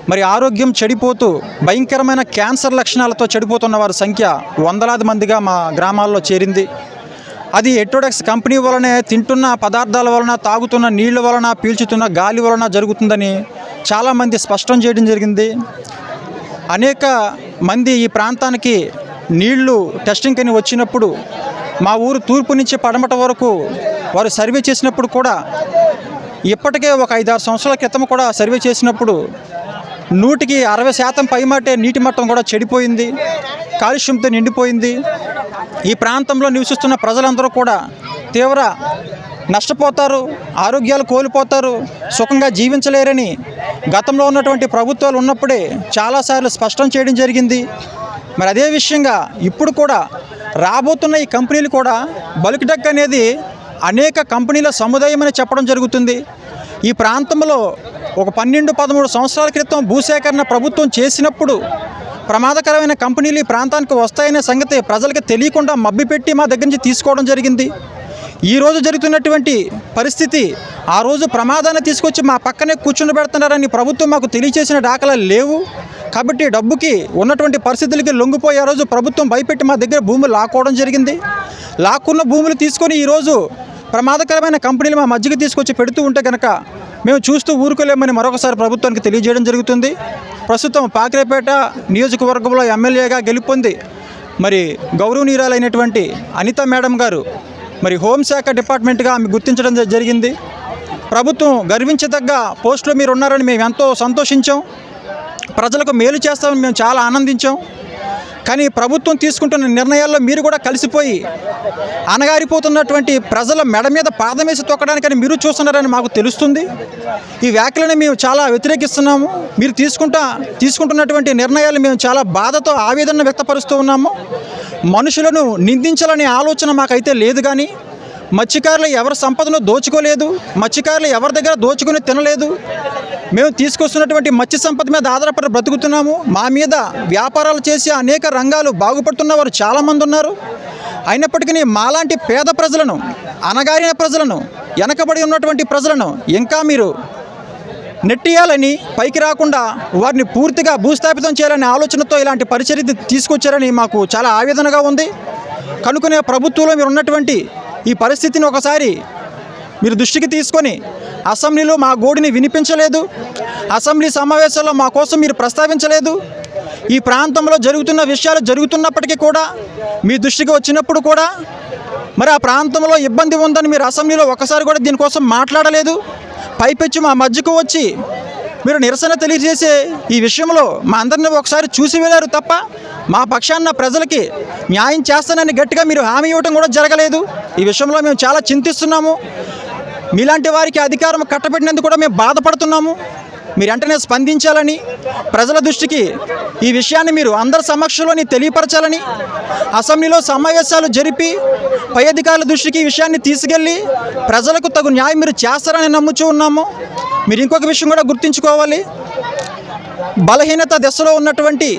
మరి ఆరోగ్యం చెడిపోతూ భయంకరమైన క్యాన్సర్ లక్షణాలతో చెడిపోతున్న వారి సంఖ్య వందలాది మందిగా మా గ్రామాల్లో చేరింది. అది ఎటోడెక్స్ కంపెనీ వలనే తింటున్న పదార్థాల వలన తాగుతున్న నీళ్ళ వలన పీల్చుతున్న గాలి వలన జరుగుతుందని చాలామంది స్పష్టం చేయడం జరిగింది. అనేక మంది ఈ ప్రాంతానికి నీళ్ళు టెస్టింగ్ అని వచ్చినప్పుడు మా ఊరు తూర్పు నుంచి పడమట వరకు వారు సర్వే చేసినప్పుడు కూడా ఇప్పటికే ఒక ఐదారు సంవత్సరాల క్రితం కూడా సర్వే చేసినప్పుడు నూటికి అరవై శాతం పైమాటే నీటి మట్టం కూడా చెడిపోయింది. కాలుష్యంతో నిండిపోయింది. ఈ ప్రాంతంలో నివసిస్తున్న ప్రజలందరూ కూడా తీవ్ర నష్టపోతారు ఆరోగ్యాలు కోల్పోతారు సుఖంగా జీవించలేరని గతంలో ఉన్నటువంటి ప్రభుత్వాలు ఉన్నప్పుడే చాలాసార్లు స్పష్టం చేయడం జరిగింది. మరి అదే విషయంగా ఇప్పుడు కూడా రాబోతున్న ఈ కంపెనీలు కూడా బల్క్ డక్ అనేది అనేక కంపెనీల సముదాయం అని చెప్పడం జరుగుతుంది. ఈ ప్రాంతంలో ఒక పన్నెండు పదమూడు సంవత్సరాల క్రితం భూసేకరణ ప్రభుత్వం చేసినప్పుడు ప్రమాదకరమైన కంపెనీలు ఈ ప్రాంతానికి వస్తాయనే సంగతి ప్రజలకు తెలియకుండా మబ్బిపెట్టి మా దగ్గర నుంచి తీసుకోవడం జరిగింది. ఈరోజు జరుగుతున్నటువంటి పరిస్థితి ఆ రోజు ప్రమాదాన్ని తీసుకొచ్చి మా పక్కనే కూర్చుని పెడుతున్నారని ప్రభుత్వం మాకు తెలియచేసిన దాఖలాలు లేవు. కాబట్టి డబ్బుకి ఉన్నటువంటి పరిస్థితులకి లొంగిపోయి ఆ రోజు ప్రభుత్వం భయపెట్టి మా దగ్గర భూములు లాక్కోవడం జరిగింది. లాక్కున్న భూములు తీసుకొని ఈరోజు ప్రమాదకరమైన కంపెనీలు మా మధ్యకి తీసుకొచ్చి పెడుతూ ఉంటే కనుక మేము చూస్తూ ఊరుకోలేమని మరొకసారి ప్రభుత్వానికి తెలియజేయడం జరుగుతుంది. ప్రస్తుతం పాకిరేపేట నియోజకవర్గంలో ఎమ్మెల్యేగా గెలుపొంది మరి గౌరవనీయురాలైనటువంటి అనిత మేడం గారు మరి హోంశాఖ డిపార్ట్మెంట్గా ఆమె గుర్తించడం జరిగింది. ప్రభుత్వం గర్వించదగ్గ పోస్టులో మీరు ఉన్నారని మేము ఎంతో సంతోషించాం. ప్రజలకు మేలు చేస్తామని మేము చాలా ఆనందించాం. కానీ ప్రభుత్వం తీసుకుంటున్న నిర్ణయాల్లో మీరు కూడా కలిసిపోయి అనగారిపోతున్నటువంటి ప్రజల మెడ మీద పాదమేసి తొక్కడానికని మీరు చూస్తున్నారని మాకు తెలుస్తుంది. ఈ వ్యాఖ్యలను మేము చాలా వ్యతిరేకిస్తున్నాము. మీరు తీసుకుంటా తీసుకుంటున్నటువంటి నిర్ణయాలు మేము చాలా బాధతో ఆవేదన వ్యక్తపరుస్తూ ఉన్నాము. మనుషులను నిందించాలనే ఆలోచన మాకైతే లేదు కానీ మత్స్యకారులు ఎవరి సంపదను దోచుకోలేదు మత్స్యకారులు ఎవరి దగ్గర దోచుకుని తినలేదు మేము తీసుకొస్తున్నటువంటి మత్స్య సంపద మీద ఆధారపడి బ్రతుకుతున్నాము. మా మీద వ్యాపారాలు చేసి అనేక రంగాలు బాగుపడుతున్న వారు చాలామంది ఉన్నారు. అయినప్పటికీ మాలాంటి పేద ప్రజలను అనగారిన ప్రజలను వెనకబడి ఉన్నటువంటి ప్రజలను ఇంకా మీరు నెట్టియాలని పైకి రాకుండా వారిని పూర్తిగా భూస్థాపితం చేయాలనే ఆలోచనతో ఇలాంటి పరిచర్య తీసుకొచ్చారని మాకు చాలా ఆవేదనగా ఉంది. కనుకనే ప్రభుత్వంలో మీరు ఉన్నటువంటి ఈ పరిస్థితిని ఒకసారి మీరు దృష్టికి తీసుకొని అసెంబ్లీలో మా గోడిని వినిపించలేదు. అసెంబ్లీ సమావేశాల్లో మా కోసం మీరు ప్రస్తావించలేదు. ఈ ప్రాంతంలో జరుగుతున్న విషయాలు జరుగుతున్నప్పటికీ కూడా మీ దృష్టికి వచ్చినప్పుడు కూడా మరి ఆ ప్రాంతంలో ఇబ్బంది ఉందని మీరు అసెంబ్లీలో ఒకసారి కూడా దీనికోసం మాట్లాడలేదు. పైపెచ్చి మా మధ్యకు వచ్చి మీరు నిరసన తెలియజేసే ఈ విషయంలో మా అందరిని ఒకసారి చూసి వెళ్ళారు తప్ప మా పక్షాన్న ప్రజలకి న్యాయం చేస్తానని గట్టిగా మీరు హామీ ఇవ్వడం కూడా జరగలేదు. ఈ విషయంలో మేము చాలా చింతిస్తున్నాము. మీలాంటి వారికి అధికారం కట్టబెట్టినందుకు కూడా మేము బాధపడుతున్నాము. మీరు వెంటనే స్పందించాలని ప్రజల దృష్టికి ఈ విషయాన్ని మీరు అందరి సమక్షంలోని తెలియపరచాలని అసెంబ్లీలో సమావేశాలు జరిపి పై అధికారుల దృష్టికి ఈ విషయాన్ని తీసుకెళ్ళి ప్రజలకు తగు న్యాయం మీరు చేస్తారని నమ్ముచూ ఉన్నాము. మీరు ఇంకొక విషయం కూడా గుర్తుంచుకోవాలి. బలహీనత దశలో ఉన్నటువంటి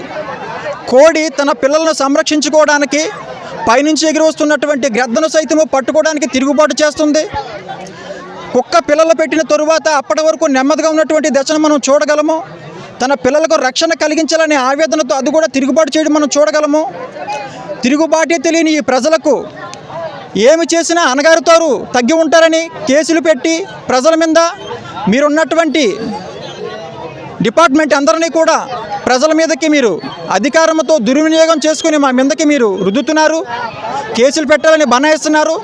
కోడి తన పిల్లలను సంరక్షించుకోవడానికి పైనుంచి ఎగిరి వస్తున్నటువంటి గ్రద్దను సైతము పట్టుకోవడానికి తిరుగుబాటు చేస్తుంది. కుక్క పిల్లలు పెట్టిన తరువాత అప్పటి వరకు నెమ్మదిగా ఉన్నటువంటి దశను మనం చూడగలము. తన పిల్లలకు రక్షణ కలిగించాలనే ఆవేదనతో అది కూడా తిరుగుబాటు చేయడం మనం చూడగలము. తిరుగుబాటే తెలియని ఈ ప్రజలకు ఏమి చేసినా అనగారుతారు తగ్గి ఉంటారని కేసులు పెట్టి ప్రజల మీద మీరున్నటువంటి డిపార్ట్మెంట్ అందరినీ కూడా ప్రజల మీదకి మీరు అధికారంతో దుర్వినియోగం చేసుకుని మా మీదకి మీరు రుద్దుతున్నారు. కేసులు పెట్టాలని బనాయిస్తున్నారు.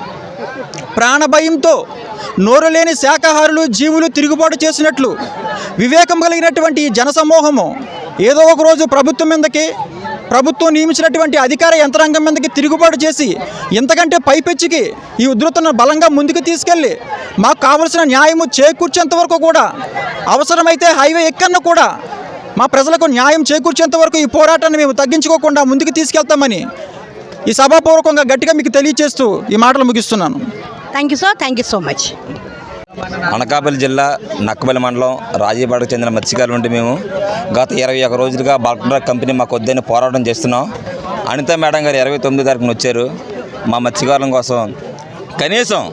ప్రాణభయంతో నోరు లేని శాకాహారులు జీవులు తిరుగుబాటు చేసినట్లు వివేకం కలిగినటువంటి ఈ జనసమూహము ఏదో ఒక రోజు ప్రభుత్వం మీదకి ప్రభుత్వం నియమించినటువంటి అధికార యంత్రాంగం మీదకి తిరుగుబాటు చేసి ఇంతకంటే పైపెచ్చికి ఈ ఉధృతను బలంగా ముందుకు తీసుకెళ్ళి మాకు కావలసిన న్యాయము చేకూర్చేంత వరకు కూడా అవసరమైతే హైవే ఎక్కన్న కూడా మా ప్రజలకు న్యాయం చేకూర్చేంత వరకు ఈ పోరాటాన్ని మేము తగ్గించుకోకుండా ముందుకు తీసుకెళ్తామని ఈ సభాపూర్వకంగా గట్టిగా మీకు తెలియచేస్తూ ఈ మాటలు ముగిస్తున్నాను. Thank you sir thank you so much Anakapalli జిల్లా నక్కపల్లి మండలం రాజీపాడకు చెందిన మత్స్యకారులు ఉంటే మేము గత ఇరవై ఒక రోజులుగా బాల్కన్ కంపెనీ మాకు వద్దని పోరాటం చేస్తున్నాం. అనిత మేడం గారు ఇరవై తొమ్మిది తారీఖున వచ్చారు. మా మత్స్యకారుల కోసం కనీసం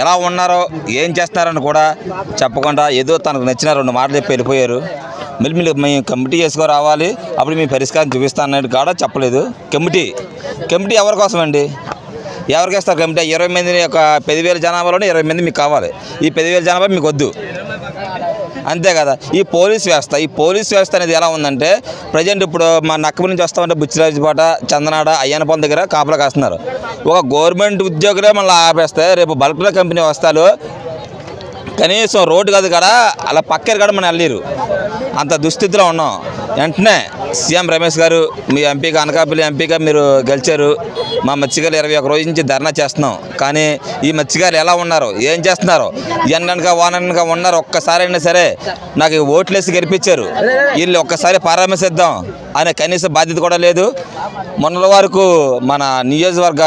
ఎలా ఉన్నారో ఏం చేస్తున్నారని కూడా చెప్పకుండా ఏదో తనకు నచ్చిన రెండు మాటలు చెప్పి వెళ్ళిపోయారు. మళ్ళీ మీరు మేము కమిటీ చేసుకో రావాలి. అప్పుడు మీ పరిష్కారం చూపిస్తా అన్నట్టు కూడా చెప్పలేదు. కమిటీ కమిటీ ఎవరి కోసం అండి ఎవరికి ఇస్తారు కమిటీ ఇరవై మంది ఒక పదివేల జనాభాలోనే ఇరవై మంది మీకు కావాలి. ఈ పదివేల జనాభా మీకు వద్దు. అంతే కదా. ఈ పోలీస్ వ్యవస్థ ఈ పోలీస్ వ్యవస్థ అనేది ఎలా ఉందంటే ప్రజెంట్ ఇప్పుడు మా నక్కమ నుంచి వస్తామంటే బుచ్చిరాజుపాట చందనాడ అయ్యనపల్లి దగ్గర కాపలా కాస్తున్నారు. ఒక గవర్నమెంట్ ఉద్యోగులే మళ్ళీ ఆపేస్తే రేపు బల్క్లో కంపెనీ వస్తారు కనీసం రోడ్డు కాదు కదా అలా పక్కరు కూడా మనం వెళ్ళలేరు అంత దుస్థితిలో ఉన్నాం. వెంటనే సీఎం రమేష్ గారు మీ ఎంపీగా అనకాపల్లి ఎంపీగా మీరు గెలిచారు. మా మత్స్యకారులు ఇరవై ఒక రోజు నుంచి ధర్నా చేస్తున్నాం. కానీ ఈ మత్స్యకారులు ఎలా ఉన్నారు ఏం చేస్తున్నారు ఎండనక వాననక ఉన్నారు ఒక్కసారి అయినా సరే నాకు ఓట్లేసి గెలిపించారు. వీళ్ళు ఒక్కసారి పరామర్శిద్దాం అనే కనీస బాధ్యత కూడా లేదు. మొన్నటి వరకు మన నియోజకవర్గ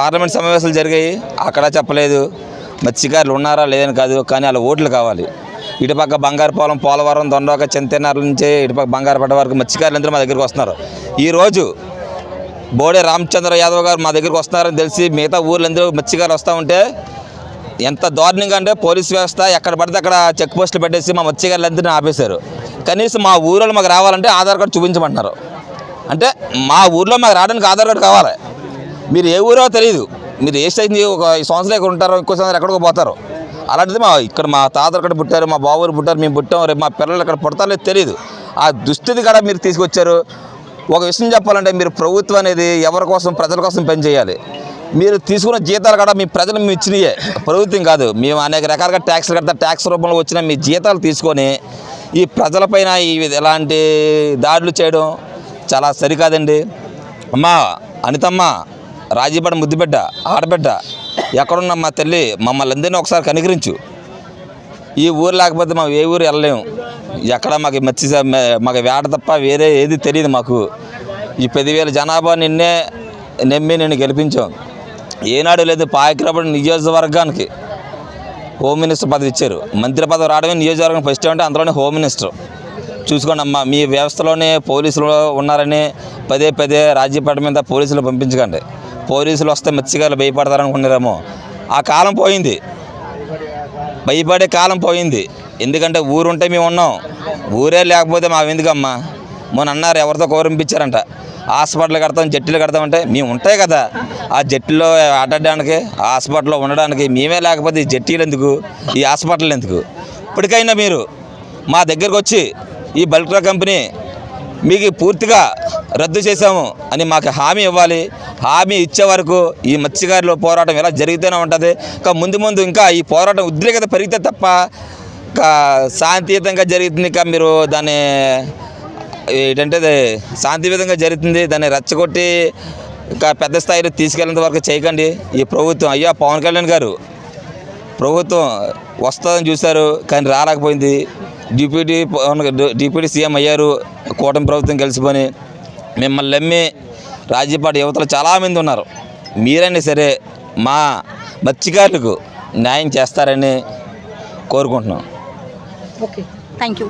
పార్లమెంట్ సమావేశాలు జరిగాయి. అక్కడ చెప్పలేదు. మత్స్యకారులు ఉన్నారా లేదని కాదు కానీ వాళ్ళ ఓట్లు కావాలి. ఇటుపక్క బంగారుపాలెం పోలవరం దొండోక చింతెనార్ల నుంచి ఇటుపక్క బంగారపేట వరకు మత్స్యకారులు అందరూ మా దగ్గరికి వస్తున్నారు. ఈరోజు బోడే రామచంద్ర యాదవ్ గారు మా దగ్గరికి వస్తున్నారని తెలిసి మిగతా ఊర్లందరూ మత్స్యకారులు వస్తూ ఉంటే ఎంత దారుణంగా అంటే పోలీస్ వ్యవస్థ ఎక్కడ పడితే అక్కడ చెక్ పోస్టులు పెట్టేసి మా మత్స్యకారులందరినీ ఆపేశారు. కనీసం మా ఊరిలో మాకు రావాలంటే ఆధార్ కార్డు చూపించమంటున్నారు. అంటే మా ఊర్లో మాకు రావడానికి ఆధార్ కార్డు కావాలి. మీరు ఏ ఊరో తెలియదు. మీరు ఏ స్టేజ్ ఒక సంవత్సరం ఎక్కడ ఉంటారో ఇంకో సంవత్సరం ఎక్కడికో పోతారు. అలాంటిది మా ఇక్కడ మా తాతలు ఇక్కడ పుట్టారు మా బావూరు పుట్టారు మేము పుట్టాం రేపు మా పిల్లలు ఇక్కడ పుడతారో తెలియదు ఆ దుస్థితి కూడా మీరు తీసుకొచ్చారు. ఒక విషయం చెప్పాలంటే మీరు ప్రభుత్వం అనేది ఎవరి కోసం ప్రజల కోసం పనిచేయాలి. మీరు తీసుకున్న జీతాలు కూడా మీ ప్రజలు మేము ఇచ్చినయే. ప్రభుత్వం కాదు. మేము అనేక రకాలుగా ట్యాక్స్లు కడతా ట్యాక్స్ రూపంలో వచ్చిన మీ జీతాలు తీసుకొని ఈ ప్రజలపైన ఈ ఇలాంటి దాడులు చేయడం చాలా సరికాదండి. అమ్మా అనితమ్మ రాజీపడ ముద్దుబిడ్డ ఆడబిడ్డ ఎక్కడున్న మా తల్లి మమ్మల్ని అందరినీ ఒకసారి కనికరించు. ఈ ఊరు లేకపోతే మేము ఏ ఊరు వెళ్ళలేము. ఎక్కడ మాకు మత్స్య మాకు వేట తప్ప వేరే ఏది తెలియదు మాకు. ఈ పదివేల జనాభా నిన్నే నమ్మి నేను గెలిపించాం. ఏనాడు లేదు పాయకరాబడి నియోజకవర్గానికి. హోమ్ మినిస్టర్ పదవి ఇచ్చారు. మంత్రి పదవి రావడమే నియోజకవర్గం ఫస్ట్ అంటే అందులోనే హోమ్ మినిస్టర్. చూసుకోండి అమ్మా మీ వ్యవస్థలోనే పోలీసులు ఉన్నారని పదే పదే రాజ్యపాట మీద పోలీసులు పంపించకండి. పోలీసులు వస్తే మత్స్యకారులు భయపడతారనుకున్నారేమో. ఆ కాలం పోయింది. భయపడే కాలం పోయింది. ఎందుకంటే ఊరుంటే మేము ఉన్నాం. ఊరే లేకపోతే మా ఎందుకమ్మా? మొన్న అన్నారు ఎవరితో కోరింపించారంట హాస్పిటల్ కడతాం జట్టులు కడతామంటే మేము ఉంటాయి కదా. ఆ జట్టులో ఆడడానికి ఆ హాస్పిటల్లో ఉండడానికి మేమే లేకపోతే ఈ జట్టీలు ఎందుకు? ఈ హాస్పిటల్ ఎందుకు? ఇప్పటికైనా మీరు మా దగ్గరకు వచ్చి ఈ బల్క్రా కంపెనీ మీకు పూర్తిగా రద్దు చేశాము అని మాకు హామీ ఇవ్వాలి. హామీ ఇచ్చే వరకు ఈ మత్స్యకారుల పోరాటం ఇలా జరుగుతూనే ఉంటుంది. ఇంకా ముందు ముందు ఇంకా ఈ పోరాటం ఉద్రేకత పెరిగితే తప్ప ఇంకా శాంతియుతంగా జరుగుతుంది. ఇంకా మీరు దాన్ని ఏంటంటే అది శాంతియుతంగా జరుగుతుంది. దాన్ని రెచ్చగొట్టి ఇంకా పెద్ద స్థాయిలో తీసుకెళ్ళేంత వరకు చేయకండి. ఈ ప్రభుత్వం అయ్యా పవన్ కళ్యాణ్ గారు ప్రభుత్వం వస్తుందని చూశారు కానీ రాలేకపోయింది. డిప్యూటీ డిప్యూటీ సీఎం అయ్యారు కూటమి ప్రభుత్వం కలిసిపోయి మిమ్మల్ని నమ్మి రాజ్యపాటి యువతలు చాలామంది ఉన్నారు. మీరైనా సరే మా మత్స్యకారులకు న్యాయం చేస్తారని కోరుకుంటున్నాం. Okay thank you.